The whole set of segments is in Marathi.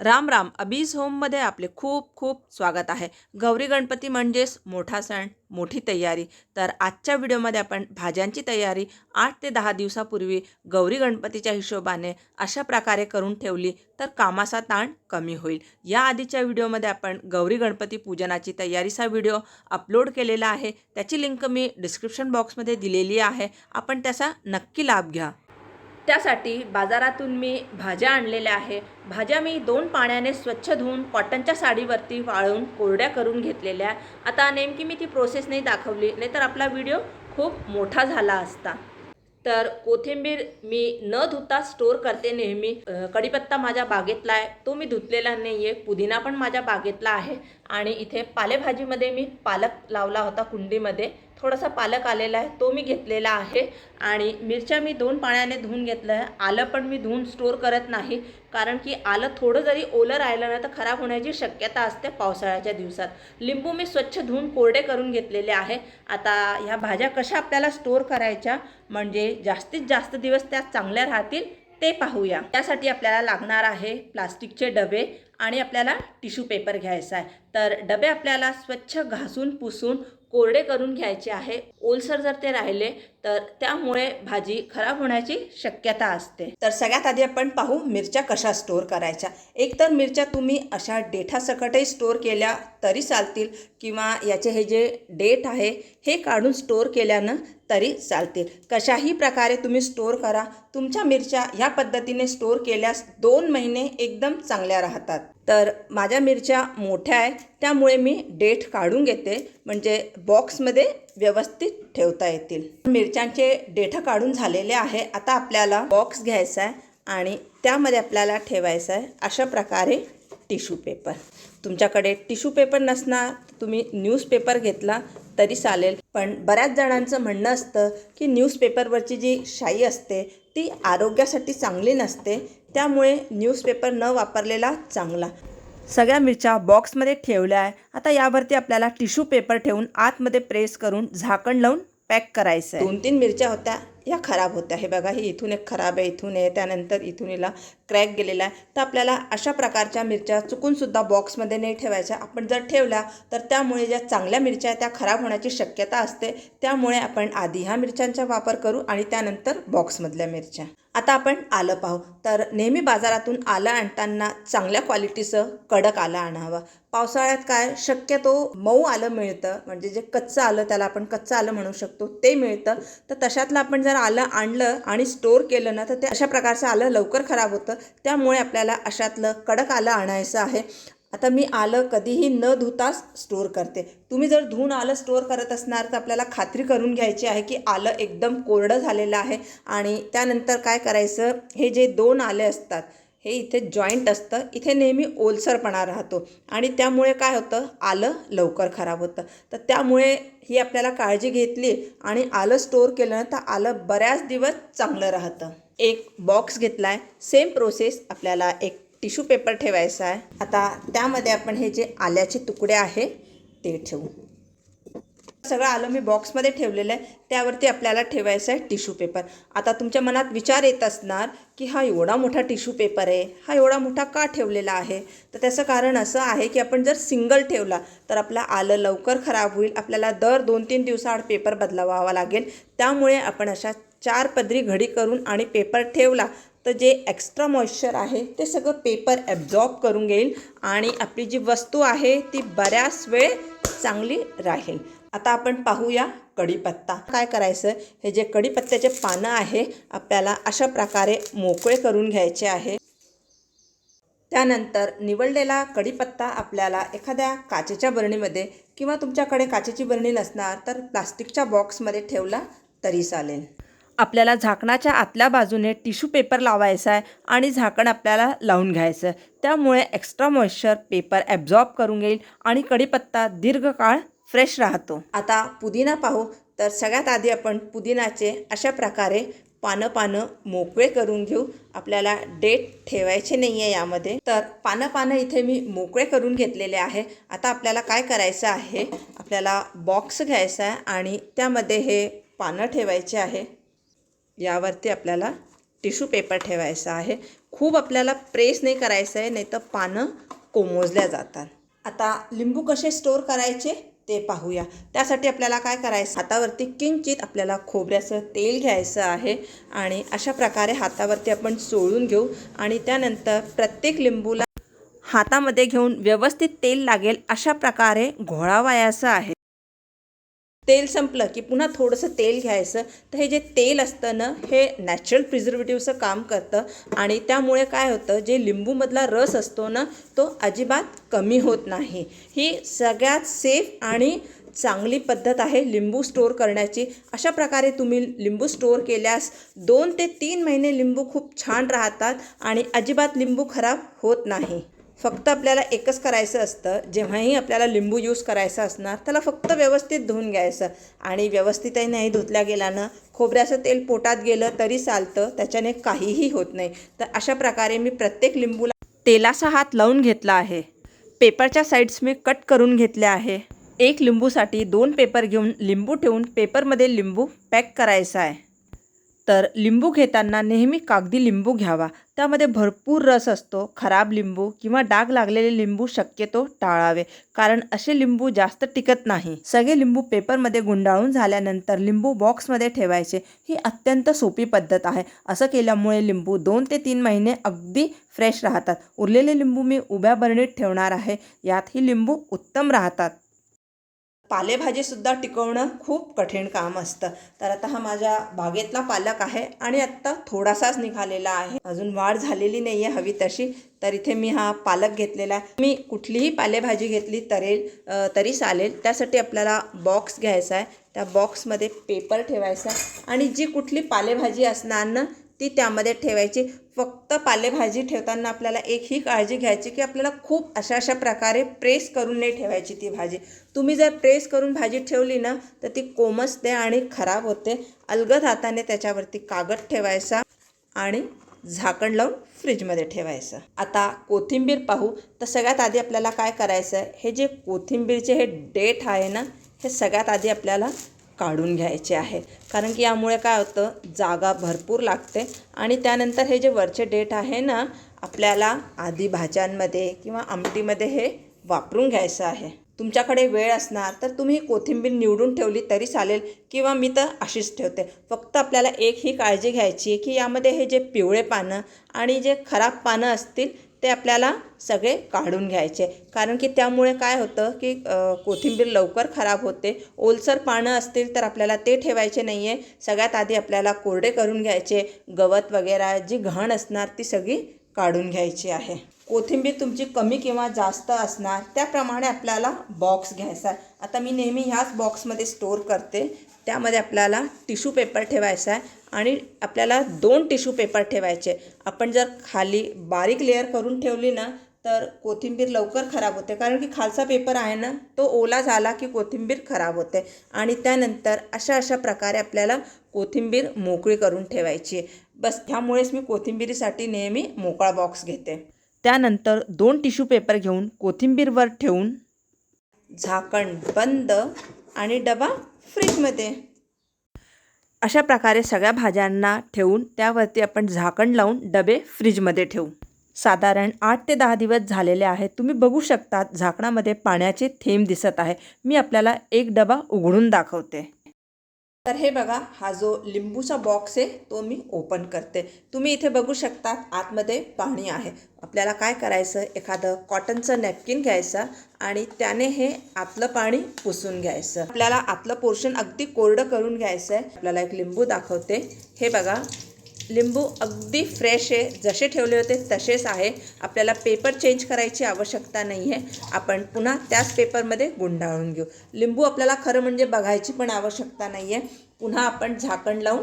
राम राम. अबीज होममध्ये आपले खूप खूप स्वागत आहे. गौरी गणपती म्हणजेच मोठा सण मोठी तयारी. तर आजच्या व्हिडिओमध्ये आपण भाज्यांची तयारी आठ ते दहा दिवसापूर्वी गौरी गणपतीच्या हिशोबाने अशा प्रकारे करून ठेवली तर कामाचा ताण कमी होईल. या आधीच्या व्हिडिओमध्ये आपण गौरी गणपती पूजनाची तयारीचा व्हिडिओ अपलोड केलेला आहे. त्याची लिंक मी डिस्क्रिप्शन बॉक्समध्ये दिलेली आहे. आपण त्याचा नक्की लाभ घ्या. त्यासाठी बाजारातून मी भाज्या आणलेल्या आहे. भाज्या मी दोन पाण्याने स्वच्छ धुवून कॉटनच्या साडीवरती वाळून कोरड्या करून घेतलेल्या आता नेमकी मी ती प्रोसेस नाही दाखवली नाहीतर आपला व्हिडिओ खूप मोठा झाला असता. तर कोथिंबीर मी न धुता स्टोर करते नेहमी. कढीपत्ता माझ्या बागेतला आहे. तो मी धुतलेला नाही आहे पुदिना पण माझ्या बागेतला आहे. आणि इथे पालेभाजीमध्ये मी पालक लावला होता कुंडीमध्ये. थोडासा पालक आलेला आहे तो मी घेतलेला आहे. आणि मिरच्या मी दोन पाण्याने धुवून घेतलं आहे. आलं पण मी धुवून स्टोअर करत नाही कारण की आलं थोडं जरी ओलं राहिलं ना तर खराब होण्याची शक्यता असते पावसाळ्याच्या दिवसात. लिंबू मी स्वच्छ धुवून कोरडे करून घेतलेले आहे. आता ह्या भाज्या कशा आपल्याला स्टोअर करायच्या म्हणजे जास्तीत जास्त दिवस त्या चांगल्या राहतील ते पाहूया. त्यासाठी आपल्याला लागणार आहे प्लास्टिकचे डबे आणि आपल्याला टिश्यू पेपर घ्यायचा आहे. तर डबे आपल्याला स्वच्छ घासून पुसून कोरडे करून घ्यायचे आहे. ओलसर जर ते राहिले तर त्यामुळे भाजी खराब होण्याची शक्यता असते. तर सगळ्यात आधी आपण पाहू मिरच्या कशा स्टोअर करायच्या. एकतर मिरच्या तुम्ही अशा डेठासकटही स्टोअर केल्या तरी चालतील किंवा याचे हे जे डेट आहे हे काढून स्टोअर केल्यानं तरी चालतील. कशाही प्रकारे तुम्ही स्टोअर करा तुमच्या मिरच्या ह्या पद्धतीने स्टोअर केल्यास दोन महिने एकदम चांगल्या राहतात. तर माझ्या मिरच्या मोठ्या आहे त्यामुळे मी डेट काढून घेते म्हणजे बॉक्समध्ये व्यवस्थित ठेवता येतील. मिरच्यांचे डेठ काढून झालेले आहे आता आपल्याला बॉक्स घ्यायचा आहे आणि त्यामध्ये आपल्याला ठेवायचं आहे अशा प्रकारे टिश्यू पेपर. तुमच्याकडे टिश्यू पेपर नसणार तुम्ही न्यूजपेपर घेतला तरी चालेल पण बऱ्याच जणांचं म्हणणं असतं की न्यूजपेपरवरची जी शाई असते ती आरोग्यासाठी चांगली नसते त्यामुळे न्यूजपेपर न वापरलेला चांगला. सगळ्या मिरच्या बॉक्समध्ये ठेवल्या आहे. आता यावरती आपल्याला टिश्यू पेपर ठेवून आतमध्ये प्रेस करून झाकण लावून पॅक करायचं आहे दोन तीन मिरच्या होत्या या खराब होत्या. हे बघा ही इथून एक खराब आहे इथून आहे त्यानंतर इथून हिला क्रॅक गेलेला आहे. तर आपल्याला अशा प्रकारच्या मिरच्या चुकूनसुद्धा बॉक्समध्ये नाही ठेवायच्या. आपण जर ठेवल्या तर त्यामुळे ज्या चांगल्या मिरच्या आहेत त्या खराब होण्याची शक्यता असते. त्यामुळे आपण आधी ह्या मिरच्यांचा वापर करू आणि त्यानंतर बॉक्समधल्या मिरच्या. आता आपण आलं पाहू. तर नेहमी बाजारातून आलं आणताना चांगल्या क्वालिटीचं कडक आलं आणावं. पावसाळ्यात काय? शक्यतो मऊ आलं मिळतं. म्हणजे जे कच्चं आलं त्याला आपण कच्चं आलं म्हणू शकतो. ते मिळतं. तर तशातलं आपण जर आलं आणलं आणि स्टोअर केलं ना तर ते अशा प्रकारचं आलं लवकर खराब होतं. त्यामुळे आपल्याला अशातलं कडक आलं आणायचं आहे. आता मी आलं कधीही न धुताच स्टोअर करते. तुम्ही जर धुवून आलं स्टोअर करत असणार तर आपल्याला खात्री करून घ्यायची आहे की आलं एकदम कोरडं झालेलं आहे. आणि त्यानंतर काय करायचं हे जे दोन आले असतात हे इथे जॉईंट असतं. इथे नेहमी ओलसरपणा राहतो. आणि त्यामुळे काय होतं आलं लवकर खराब होतं. तर त्यामुळे ही आपल्याला काळजी घेतली आणि आलं स्टोअर केलं तर आलं बऱ्याच दिवस चांगलं राहतं. एक बॉक्स घेतला आहे सेम प्रोसेस आपल्याला एक टिश्यू पेपर ठेवायचा आहे. आता त्यामध्ये आपण हे जे आल्याचे तुकडे आहे ते ठेवू. सगळं आलं मी बॉक्समध्ये ठेवलेलं आहे. त्यावरती आपल्याला ठेवायचं आहे टिश्यू पेपर. आता तुमच्या मनात विचार येत असणार की हा एवढा मोठा टिश्यू पेपर आहे हा एवढा मोठा का ठेवलेला आहे? तर त्याचं कारण असं आहे की आपण जर सिंगल ठेवला तर आपलं आलं लवकर खराब होईल. आपल्याला दर दोन तीन दिवसाआड पेपर बदलावावा लागेल. त्यामुळे आपण अशा चार पदरी घडी करून आणि पेपर ठेवला तर जे एक्स्ट्रा मॉइश्चर आहे ते सगळं पेपर ॲब्झॉर्ब करून घेईल आणि आपली जी वस्तू आहे ती बऱ्याच वेळ चांगली राहील. आता आपण पाहूया कढीपत्ता. काय करायचं? हे जे कढीपत्त्याचे पानं आहे आपल्याला अशा प्रकारे मोकळे करून घ्यायचे आहे. त्यानंतर निवडलेला कढीपत्ता आपल्याला एखाद्या काचेच्या बरणीमध्ये किंवा तुमच्याकडे काचेची बरणी नसणार तर प्लास्टिकच्या बॉक्समध्ये ठेवला तरी चालेल. आपल्याला झाकणाच्या आतल्या बाजूने टिश्यू पेपर लावायचा आहे आणि झाकण आपल्याला लावून घ्यायचं आहे. त्यामुळे एक्स्ट्रा मॉइश्चर पेपर ॲब्झॉर्ब करून घेईल आणि कढीपत्ता दीर्घकाळ फ्रेश राहतो. आता पुदिना पाहू. तर सगळ्यात आधी आपण पुदिनाचे अशा प्रकारे पानं पानं मोकळे करून घेऊ. आपल्याला डेट ठेवायचे नाही आहे यामध्ये. तर पानं पानं इथे मी मोकळे करून घेतलेले आहे. आता आपल्याला काय करायचं आहे? आपल्याला बॉक्स घ्यायचा आहे आणि त्यामध्ये हे पानं ठेवायचे आहे. यावरती आपल्याला टिश्यू पेपर ठेवायचा आहे. खूप आपल्याला प्रेस नाही करायचं आहे नाही तर पानं कोमोजल्या जातात. आता लिंबू कसे स्टोर करायचे ते पाहूया. त्यासाठी आपल्याला काय करायचं? हातावरती किंचित आपल्याला खोबऱ्याचं तेल घ्यायचं आहे आणि अशा प्रकारे हातावरती आपण चोळून घेऊ आणि त्यानंतर प्रत्येक लिंबूला हातामध्ये घेऊन व्यवस्थित तेल लागेल अशा प्रकारे घोळावायचं आहे. तेल संपलं की पुन्हा थोडंसं तेल घ्यायचं. तर हे जे तेल असतं ना हे नॅचरल प्रिझर्वेटिव्हचं काम करतं आणि त्यामुळे काय होतं जे लिंबूमधला रस असतो ना तो अजिबात कमी होत नाही. ही सगळ्यात सेफ आणि चांगली पद्धत आहे लिंबू स्टोअर करण्याची. अशा प्रकारे तुम्ही लिंबू स्टोअर केल्यास दोन ते तीन महिने लिंबू खूप छान राहतात आणि अजिबात लिंबू खराब होत नाही. फक्त आपल्याला एकच करायचं असतं जेव्हाही आपल्याला लिंबू यूज करायचा असणार त्याला फक्त व्यवस्थित धुवून घ्यायचं. आणि व्यवस्थितही नाही धुतल्या गेल्यानं खोबऱ्याचं तेल पोटात गेलं तरी चालतं त्याच्याने काहीही होत नाही. तर अशा प्रकारे मी प्रत्येक लिंबूला तेलाचा हात लावून घेतला आहे. पेपरच्या साईड्स मी कट करून घेतल्या आहे. एक लिंबूसाठी दोन पेपर घेऊन लिंबू ठेवून पेपरमध्ये लिंबू पॅक करायचा आहे. तर लिंबू घेताना नेहमी कागदी लिंबू घ्यावा. त्यामध्ये भरपूर रस असतो. खराब लिंबू किंवा डाग लागलेले लिंबू शक्यतो टाळावे कारण असे लिंबू जास्त टिकत नाही. सगळे लिंबू पेपरमध्ये गुंडाळून झाल्यानंतर लिंबू बॉक्समध्ये ठेवायचे. ही अत्यंत सोपी पद्धत आहे. असं केल्यामुळे लिंबू दोन ते तीन महिने अगदी फ्रेश राहतात. उरलेले लिंबू मी उभ्या बरणीत ठेवणार आहे. यात ही लिंबू उत्तम राहतात. पालेभाजीसुद्धा टिकवणं खूप कठीण काम असतं. तर आता हा माझ्या बागेतला पालक आहे आणि आत्ता थोडासाच निघालेला आहे. अजून वाढ झालेली नाही आहे हवी तशी तर इथे मी हा पालक घेतलेला आहे. मी कुठलीही पालेभाजी घेतली तरेल तरी चालेल. त्यासाठी आपल्याला बॉक्स घ्यायचा आहे. त्या बॉक्समध्ये पेपर ठेवायचा आणि जी कुठली पालेभाजी असणार ना ती त्यामध्ये ठेवायची. फक्त पालेभाजी ठेवताना आपल्याला एक ही काळजी घ्यायची की आपल्याला खूप अशा अशा प्रकारे प्रेस करून नाही ठेवायची ती भाजी. तुम्ही जर प्रेस करून भाजी ठेवली ना तर ती कोमसते आणि खराब होते. अलगद हाताने त्याच्यावरती कागद ठेवायचा आणि झाकण लावून फ्रीजमध्ये ठेवायचं. आता कोथिंबीर पाहू. तर सगळ्यात आधी आपल्याला काय करायचं आहे हे जे कोथिंबीरचे हे डेट आहे ना हे सगळ्यात आधी आपल्याला काढून घ्यायचे आहे कारण की यामुळे काय होतं जागा भरपूर लागते आणि त्यानंतर हे जे वरचे डेट आहे ना आपल्याला आधी भाज्यांमध्ये किंवा आमटीमध्ये हे वापरून घ्यायचं आहे. तुमच्याकडे वेळ असणार तर तुम्ही कोथिंबीर निवडून ठेवली तरी चालेल किंवा मी तर अशीच ठेवते. फक्त आपल्याला एक ही काळजी घ्यायची आहे की यामध्ये हे जे पिवळे पानं आणि जे खराब पानं असतील ते आपल्याला सगळे काढून घ्यायचे. कारण की त्यामुळे काय होतं की कोथिंबीर लवकर खराब होते. ओलसर पानं असतील तर आपल्याला ते ठेवायचे नाही आहे सगळ्यात आधी आपल्याला कोरडे करून घ्यायचे. गवत वगैरे जी घाण असणार ती सगळी काढून घ्यायची आहे. कोथिंबीर तुमची कमी किंवा जास्त असणार त्याप्रमाणे आपल्याला बॉक्स घ्यायचा आहे. आता मी नेहमी ह्याच बॉक्समध्ये स्टोअर करते. त्यामध्ये आपल्याला टिश्यू पेपर ठेवायचा आहे आणि आपल्याला दोन टिश्यू पेपर ठेवायचे. आपण जर खाली बारीक लेअर करून ठेवली ना तर कोथिंबीर लवकर खराब होते. कारण की खालचा पेपर आहे ना तो ओला झाला की कोथिंबीर खराब होते. आणि त्यानंतर अशा अशा प्रकारे आपल्याला कोथिंबीर मोकळी करून ठेवायची. आहे बस त्यामुळेच मी कोथिंबीरीसाठी नेहमी मोकळा बॉक्स घेते. त्यानंतर दोन टिश्यू पेपर घेऊन कोथिंबीरवर ठेवून झाकण बंद आणि डबा फ्रीजमध्ये. अशा प्रकारे सगळ्या भाज्यांना ठेवून त्यावरती आपण झाकण लावून डबे फ्रीजमध्ये ठेवू. साधारण आठ ते दहा दिवस झालेले आहेत. तुम्ही बघू शकतात झाकणामध्ये पाण्याचे थेंब दिसत आहे. मी आपल्याला एक डबा उघडून दाखवते. तर हे बघा हा जो लिंबूचा बॉक्स आहे तो मी ओपन करते. तुम्ही इथे बघू शकतात आतमध्ये पाणी आहे. आपल्याला काय करायचं? एखादं कॉटनचं नॅपकिन घ्यायचं आणि त्याने हे आतलं पाणी पुसून घ्यायचं. आपल्याला आतलं पोर्शन अगदी कोरडं करून घ्यायचं आहे आपल्याला एक लिंबू दाखवते. हे बघा लिंबू अगदी फ्रेश आहे. जसे ठेवले होते तसेच आहे. आपल्याला पेपर चेंज करायची आवश्यकता नाही आहे. आपण पुन्हा त्याच पेपरमध्ये गुंडाळून घेऊ. लिंबू आपल्याला खरं म्हणजे बघायची पण आवश्यकता नाही आहे. पुन्हा आपण झाकण लावून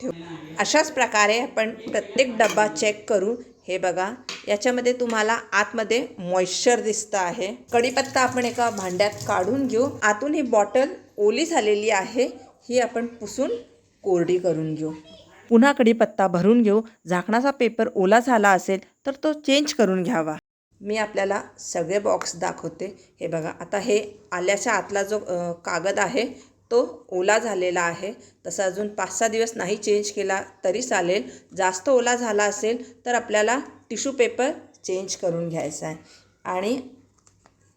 ठेवू. अशाच प्रकारे आपण प्रत्येक डब्बा चेक करू हे बघा. याच्यामध्ये तुम्हाला आतमध्ये मॉइश्चर दिसतं आहे. कढीपत्ता आपण एका भांड्यात काढून घेऊ. आतून ही बॉटल ओली झालेली आहे. ही आपण पुसून कोरडी करून घेऊ. पुन्हा कढीपत्ता भरून घेऊ. झाकणाचा पेपर ओला झाला असेल तर तो चेंज करून घ्यावा. मी आपल्याला सगळे बॉक्स दाखवते. हे बघा आता हे आल्याच्या आतला जो कागद आहे तो ओला झालेला आहे. तसं अजून पाच सहा दिवस नाही चेंज केला तरी चालेल. जास्त ओला झाला असेल तर आपल्याला टिश्यू पेपर चेंज करून घ्यायचा आहे. आणि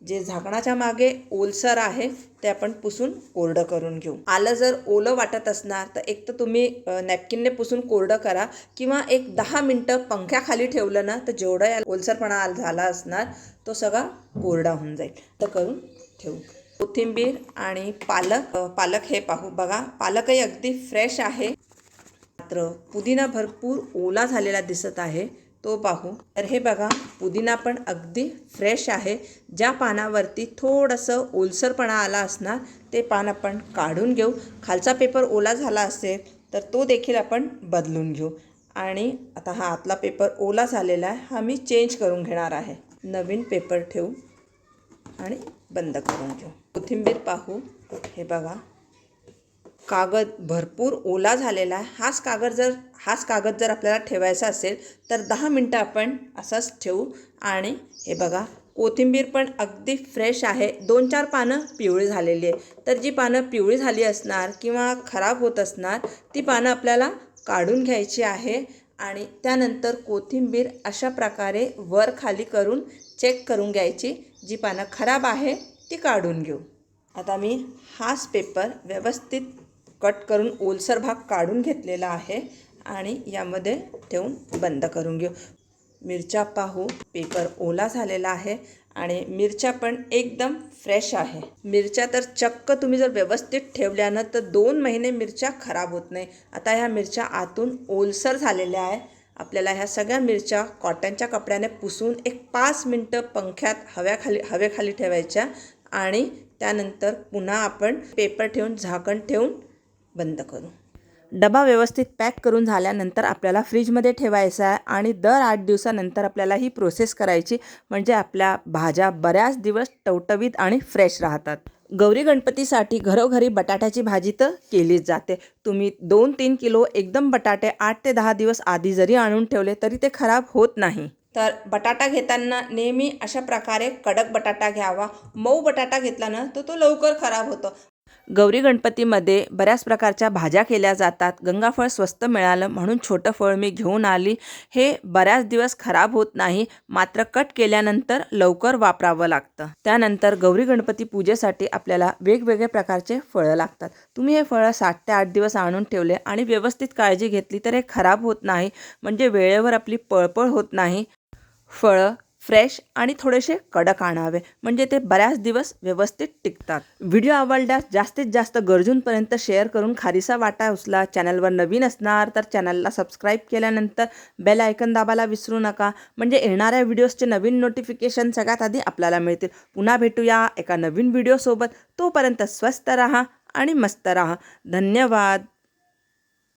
जे झाकणाच्या मागे ओलसर आहे ते आपण पुसून कोरडं करून घेऊ. आलं जर ओलं वाटत असणार तर एक तर तुम्ही नॅपकिनने पुसून कोरडं करा किंवा एक दहा मिनटं पंख्याखाली ठेवलं ना तर जेवढा या ओलसरपणा झाला असणार तो सगळा कोरडा होऊन जाईल. तर करून ठेवू. कोथिंबीर आणि पालक पालक हे पाहू. बघा पालकही अगदी फ्रेश आहे. मात्र पुदिना भरपूर ओला झालेला दिसत आहे. तो पाहू. तर हे बघा पुदिना पण अगदी फ्रेश आहे. ज्या पानावरती थोडंसं ओलसरपणा आला असणार ते पान आपण काढून घेऊ. खालचा पेपर ओला झाला असेल तर तो देखील आपण बदलून घेऊ. आणि आता हा आतला पेपर ओला झालेला आहे हा मी चेंज करून घेणार आहे. नवीन पेपर ठेवू आणि बंद करून घेऊ. कोथिंबीर पाहू. हे बघा कागद भरपूर ओला झालेला आहे. हाच कागद जर हाच कागद जर आपल्याला ठेवायचा असेल तर दहा मिनटं आपण असाच ठेवू. आणि हे बघा कोथिंबीर पण अगदी फ्रेश आहे. दोन चार पानं पिवळी झालेली आहे. तर जी पानं पिवळी झाली असणार किंवा खराब होत असणार ती पानं आपल्याला काढून घ्यायची आहे. आणि त्यानंतर कोथिंबीर अशा प्रकारे वर खाली करून चेक करून घ्यायची. जी पानं खराब आहे ती काढून घेऊ. आता मी हाच पेपर व्यवस्थित कट करून ओलसर भाग काढून घेतलेला आहे आणि यामध्ये ठेवून बंद करून घेऊ. मिरच्या पाहू पेपर ओला झालेला आहे आणि मिरच्या पण एकदम फ्रेश आहे. मिरच्या तर चक्क तुम्ही जर व्यवस्थित ठेवल्या ना तर दोन महिने मिरच्या खराब होत नाही. आता ह्या मिरच्या आतून ओलसर झालेल्या आहे. आपल्याला ह्या सगळ्या मिरच्या कॉटनच्या कपड्याने पुसून एक पाच मिनटं पंख्यात हव्याखाली हवेखाली ठेवायच्या आणि त्यानंतर पुन्हा आपण पेपर ठेवून झाकण ठेवून बंद करू. डबा व्यवस्थित पॅक करून झाल्यानंतर आपल्याला फ्रीजमध्ये ठेवायचा आहे आणि दर आठ दिवसानंतर आपल्याला ही प्रोसेस करायची म्हणजे आपल्या भाज्या बऱ्याच दिवस टवटवीत आणि फ्रेश राहतात. गौरी गणपतीसाठी घरोघरी बटाट्याची भाजी तर केलीच जाते. तुम्ही दोन तीन किलो एकदम बटाटे आठ ते दहा दिवस आधी जरी आणून ठेवले तरी ते खराब होत नाही. तर बटाटा घेताना नेहमी अशा प्रकारे कडक बटाटा घ्यावा. मऊ बटाटा घेतला ना तर तो लवकर खराब होतो. गौरी गणपतीमध्ये बऱ्याच प्रकारच्या भाज्या केल्या जातात. गंगाफळ स्वस्त मिळालं म्हणून छोटं फळ मी घेऊन आली. हे बऱ्याच दिवस खराब होत नाही मात्र कट केल्यानंतर लवकर वापरावं लागतं. त्यानंतर गौरी गणपती पूजेसाठी आपल्याला वेगवेगळ्या प्रकारचे फळं लागतात. तुम्ही हे फळं सात ते आठ दिवस आणून ठेवले आणि व्यवस्थित काळजी घेतली तर हे खराब होत नाही म्हणजे वेळेवर आपली पळपळ होत नाही. फळं फ्रेश आणि थोडेसे कडक आणावे. म्हणजे ते बऱ्याच दिवस व्यवस्थित टिकतात. व्हिडिओ आवडल्यास जास्तीत जास्त गरजूंपर्यंत शेअर करून खारीसा वाटा उचला. चॅनलवर नवीन असणार तर चॅनलला सबस्क्राईब केल्यानंतर बेल आयकन दाबायला विसरू नका. म्हणजे येणाऱ्या व्हिडिओजचे नवीन नोटिफिकेशन सगळ्यात आधी आपल्याला मिळतील. पुन्हा भेटूया एका नवीन व्हिडिओसोबत. तोपर्यंत स्वस्त राहा आणि मस्त राहा. धन्यवाद.